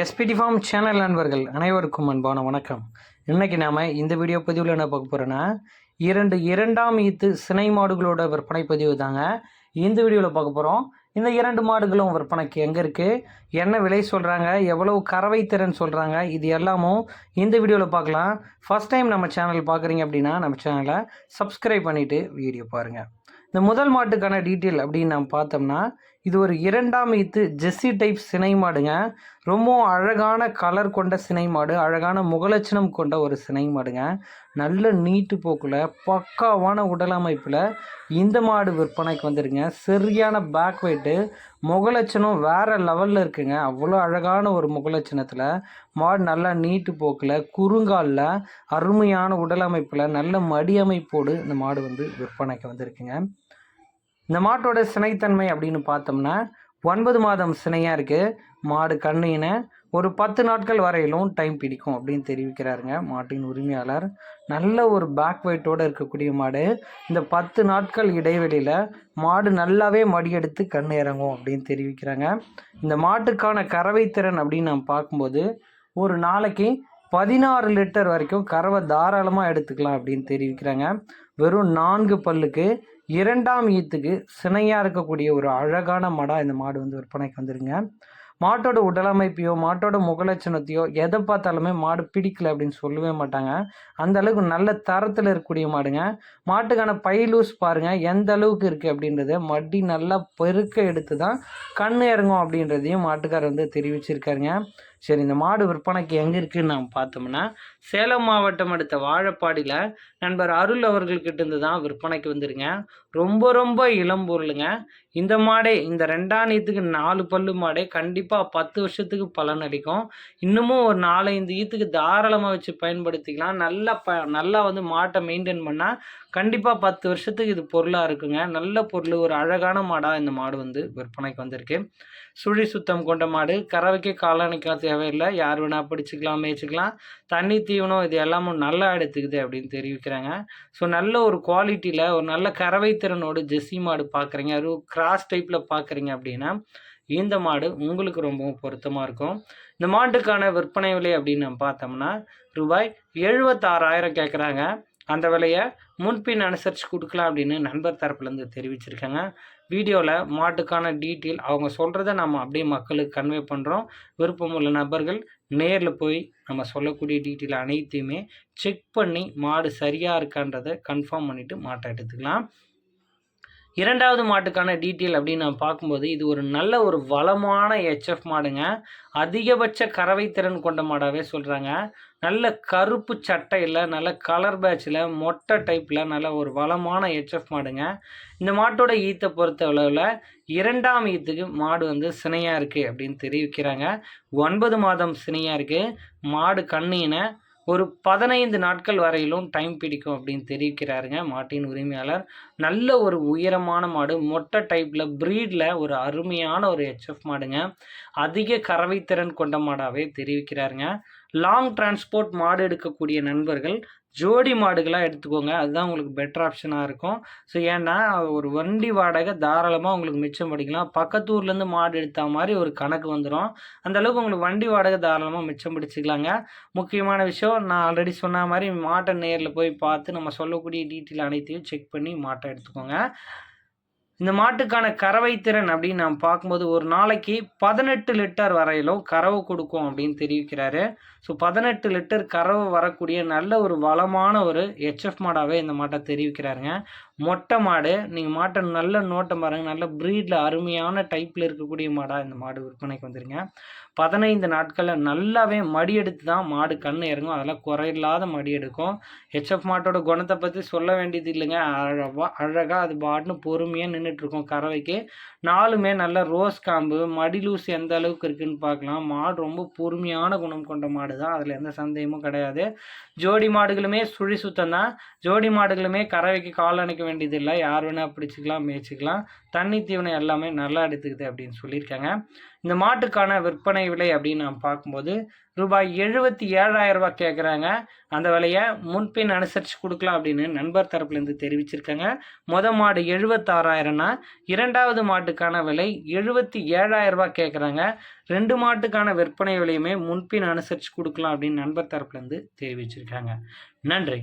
SPD form channel நண்பர்கள் அனைவருக்கும் அன்பான வணக்கம். இன்றைக்கி நாம் இந்த வீடியோ பதிவில் என்ன பார்க்க போகிறோன்னா இரண்டு இரண்டாம் ஈத்து சினை மாடுகளோட விற்பனை பதிவு தாங்க. இந்த வீடியோவில் பார்க்க போகிறோம் இந்த இரண்டு மாடுகளும் விற்பனைக்கு எங்கே இருக்குது என்ன விலை சொல்கிறாங்க எவ்வளவு கறவை திறன் சொல்கிறாங்க இது எல்லாமும் இந்த வீடியோவில் பார்க்கலாம். ஃபஸ்ட் டைம் நம்ம சேனல் பார்க்குறீங்க அப்படின்னா நம்ம சேனலை சப்ஸ்கிரைப் பண்ணிவிட்டு வீடியோ பாருங்கள் இந்த முதல் மாட்டுக்கான டீட்டெயில் அப்படின்னு நம்ம பார்த்தோம்னா இது ஒரு இரண்டாம் ஈத்து ஜெஸ்ஸி டைப் சினை மாடுங்க. ரொம்ப அழகான கலர் கொண்ட சினை மாடு அழகான முகலட்சணம் கொண்ட ஒரு சினை மாடுங்க. நல்ல நீட்டு போக்கில் பக்காவான உடல் அமைப்பில் இந்த மாடு விற்பனைக்கு வந்துடுங்க சரியான பேக் வெயிட்டு முகலட்சணம் வேறு லெவலில் இருக்குங்க. அவ்வளோ அழகான ஒரு முகலட்சணத்தில் மாடு நல்லா நீட்டு போக்கில் குறுங்காலில் அருமையான உடல் அமைப்பில் நல்ல மடி அமைப்போடு இந்த மாடு வந்து விற்பனைக்கு வந்திருக்குங்க. இந்த மாட்டோட சினைத்தன்மை அப்படின்னு பார்த்தோம்னா ஒன்பது மாதம் சினையாக இருக்குது மாடு கண்ணின ஒரு பத்து நாட்கள் வரையிலும் டைம் பிடிக்கும் அப்படின்னு தெரிவிக்கிறாருங்க மாட்டின் உரிமையாளர். நல்ல ஒரு பேக் வெயிட்டோடு இருக்கக்கூடிய மாடு. இந்த பத்து நாட்கள் இடைவெளியில் மாடு நல்லாவே மடியெடுத்து கண் இறங்கும் அப்படின்னு தெரிவிக்கிறாங்க. இந்த மாட்டுக்கான கறவை திறன் அப்படின்னு நம்ம பார்க்கும்போது ஒரு நாளைக்கு பதினாறு லிட்டர் வரைக்கும் கறவை தாராளமாக எடுத்துக்கலாம் அப்படின்னு தெரிவிக்கிறாங்க. வெறும் நான்கு பல்லுக்கு இரண்டாம் ஈத்துக்கு சினையாக இருக்கக்கூடிய ஒரு அழகான மாடாக இந்த மாடு வந்து விற்பனைக்கு வந்துருங்க மாட்டோட உடலமைப்பையோ மாட்டோட முகலட்சணத்தையோ எதை பார்த்தாலுமே மாடு பிடிக்கல அப்படின்னு சொல்லவே மாட்டாங்க. அந்த அளவுக்கு நல்ல தரத்தில் இருக்கக்கூடிய மாடுங்க. மாட்டுக்கான பை லூஸ் பாருங்கள் எந்த அளவுக்கு இருக்குது அப்படின்றத மடி நல்லா பெருக்க எடுத்து தான் கண் இறங்கும் அப்படின்றதையும் மாட்டுக்காரர் வந்து தெரிவிச்சிருக்காருங்க. சரி இந்த மாடு விற்பனைக்கு எங்கே இருக்குன்னு நாம் பார்த்தோம்னா சேலம் மாவட்டம் அடுத்த வாழப்பாடியில் நண்பர் அருள் அவர்கள்கிட்ட இருந்து தான் விற்பனைக்கு வந்துருங்க ரொம்ப ரொம்ப இளம் பொருளுங்க. இந்த மாடே இந்த ரெண்டாம் ஈத்துக்கு நாலு பல்லு மாடே கண்டிப்பாக பத்து வருஷத்துக்கு பலன் அளிக்கும். இன்னமும் ஒரு நாலஞ்சு ஈத்துக்கு தாராளமாக வச்சு பயன்படுத்திக்கலாம். நல்லா ப நல்லா வந்து மாட்டை மெயின்டைன் பண்ணால் கண்டிப்பாக பத்து வருஷத்துக்கு இது பொருளாக இருக்குங்க. நல்ல பொருள் ஒரு அழகான மாடாக இந்த மாடு வந்து விற்பனைக்கு வந்திருக்கு. சுழி சுத்தம் கொண்ட மாடு கறவைக்கு காலணிக்கலாம் தேவையில்லை. யார் வேணால் பிடிச்சிக்கலாம் மேய்ச்சிக்கலாம். தண்ணி தீவனம் இது எல்லாமும் நல்லா எடுத்துக்குது அப்படின்னு தெரிவிக்கிறாங்க. ஸோ நல்ல ஒரு குவாலிட்டியில் ஒரு நல்ல கறவை திறனோடு ஜெஸ்ஸி மாடு பார்க்குறீங்க அது கிராஸ் டைப்பில் பார்க்குறீங்க அப்படின்னா இந்த மாடு உங்களுக்கு ரொம்பவும் பொருத்தமாக இருக்கும். இந்த மாட்டுக்கான விற்பனை விலை அப்படின்னு நம்ம பார்த்தோம்னா ரூபாய் எழுபத்தாறாயிரம் கேட்குறாங்க அந்த விலையை முன்பின் அனுசரித்து கொடுக்கலாம் அப்படின்னு நண்பர் தரப்புலேருந்து தெரிவிச்சிருக்காங்க. வீடியோவில் மாட்டுக்கான டீட்டெயில் அவங்க சொல்கிறத நம்ம அப்படியே மக்களுக்கு கன்வே பண்ணுறோம் விருப்பம் உள்ள நபர்கள் நேரில் போய் நம்ம சொல்லக்கூடிய டீட்டெயில் அனைத்தையுமே செக் பண்ணி மாடு சரியாக இருக்கான்றதை கன்ஃபார்ம் பண்ணிவிட்டு மாட்டை எடுத்துக்கலாம். இரண்டாவது மாட்டுக்கான டீட்டெயில் அப்படின்னு நான் பார்க்கும்போது இது ஒரு நல்ல ஒரு வளமான ஹெச்எஃப் மாடுங்க. அதிகபட்ச கறவை திறன் கொண்ட மாடாகவே சொல்கிறாங்க நல்ல கருப்பு சட்டையில் நல்ல கலர் பேட்சில் மொட்டை டைப்பில் நல்ல ஒரு வளமான ஹெச்எஃப் மாடுங்க. இந்த மாட்டோட ஈத்தை பொறுத்த அளவில் இரண்டாம் ஈத்துக்கு மாடு வந்து சினையாக இருக்குது அப்படின்னு தெரிவிக்கிறாங்க. ஒன்பது மாதம் சினையாக இருக்குது மாடு கண்ணினை ஒரு பதினைந்து நாட்கள் வரையிலும் டைம் பிடிக்கும் அப்படின்னு தெரிவிக்கிறாருங்க மாட்டின் உரிமையாளர். நல்ல ஒரு உயரமான மாடு மொட்டை டைப்பில் ப்ரீடில் ஒரு அருமையான ஒரு ஹெச்எஃப் மாடுங்க. அதிக கறவை திறன் கொண்ட மாடாகவே தெரிவிக்கிறாருங்க. லாங் டிரான்ஸ்போர்ட் மாடு எடுக்கக்கூடிய நண்பர்கள் ஜோடி மாடுகளாக எடுத்துக்கோங்க. அதுதான் உங்களுக்கு பெட்டர் ஆப்ஷனாக இருக்கும். ஸோ ஏன்னா ஒரு வண்டி வாடகை தாராளமாக உங்களுக்கு மிச்சம் படிக்கலாம். பக்கத்தூர்லேருந்து மாடு எடுத்த மாதிரி ஒரு கணக்கு வந்துடும் அந்தளவுக்கு உங்களுக்கு வண்டி வாடகை தாராளமாக மிச்சம் பிடிச்சிக்கலாங்க. முக்கியமான விஷயம் நான் ஆல்ரெடி சொன்ன மாதிரி மாட்டை நேரில் போய் பார்த்து நம்ம சொல்லக்கூடிய டீட்டெயில் அனைத்தையும் செக் பண்ணி மாட்டை எடுத்துக்கோங்க. இந்த மாட்டுக்கான கறவை திறன் அப்படின்னு நாம் பார்க்கும்போது ஒரு நாளைக்கு பதினெட்டு லிட்டர் வரையிலும் கறவை கொடுக்கும் அப்படின்னு தெரிவிக்கிறாரு. ஸோ பதினெட்டு லிட்டர் கறவை வரக்கூடிய நல்ல ஒரு வளமான ஒரு ஹெச்எஃப் மாடாகவே இந்த மாட்டை தெரிவிக்கிறாருங்க. மொட்டை மாடு நீங்கள் மாட்டை நல்ல நோட்டம் பாருங்கள் நல்ல ப்ரீடில் அருமையான டைப்பில் இருக்கக்கூடிய மாடாக இந்த மாடு விற்பனைக்கு வந்துருங்க. பதினைந்து நாட்களில் நல்லாவே மடி எடுத்து தான் மாடு கண் இறங்கும். அதெல்லாம் குறையில்லாத மடி எடுக்கும். ஹெச்எஃப் மாட்டோட குணத்தை பற்றி சொல்ல வேண்டியது இல்லைங்க. அழகாக அழகாக அது பாட்டுன்னு பொறுமையாக நின்றுட்டுருக்கும் கறவைக்கு. நாலுமே நல்ல ரோஸ் காம்பு மடி லூஸ் எந்த அளவுக்கு இருக்குன்னு பார்க்கலாம். மாடு ரொம்ப பொறுமையான குணம் கொண்ட மாடு தான். அதில் எந்த சந்தேகமும் கிடையாது. ஜோடி மாடுகளுமே சுழி சுத்தம் தான். ஜோடி மாடுகளுமே கறவைக்கு கால் அணைக்க வேண்டியதில்லை. யார் வேணால் பிடிச்சிக்கலாம் மேய்ச்சிக்கலாம் தண்ணி தீவனம் எல்லாமே நல்லா எடுத்துக்குது அப்படின்னு சொல்லியிருக்காங்க. இந்த மாட்டுக்கான விற்பனை விலை அப்படின்னு நாம் பார்க்கும்போது ரூபாய் எழுபத்தி ஏழாயிரம் ரூபாய் கேட்குறாங்க அந்த விலையை முன்பின் அனுசரித்து கொடுக்கலாம் அப்படின்னு நண்பர் தரப்புலேருந்து தெரிவிச்சிருக்காங்க. மொத மாடு எழுபத்தாறாயிரம்னா இரண்டாவது மாட்டுக்கான விலை எழுபத்தி ஏழாயிரம் ரூபாய் கேட்குறாங்க ரெண்டு மாட்டுக்கான விற்பனை விலையுமே முன்பின் அனுசரித்து கொடுக்கலாம் அப்படின்னு நண்பர் தரப்புலேருந்து தெரிவிச்சிருக்காங்க. நன்றி.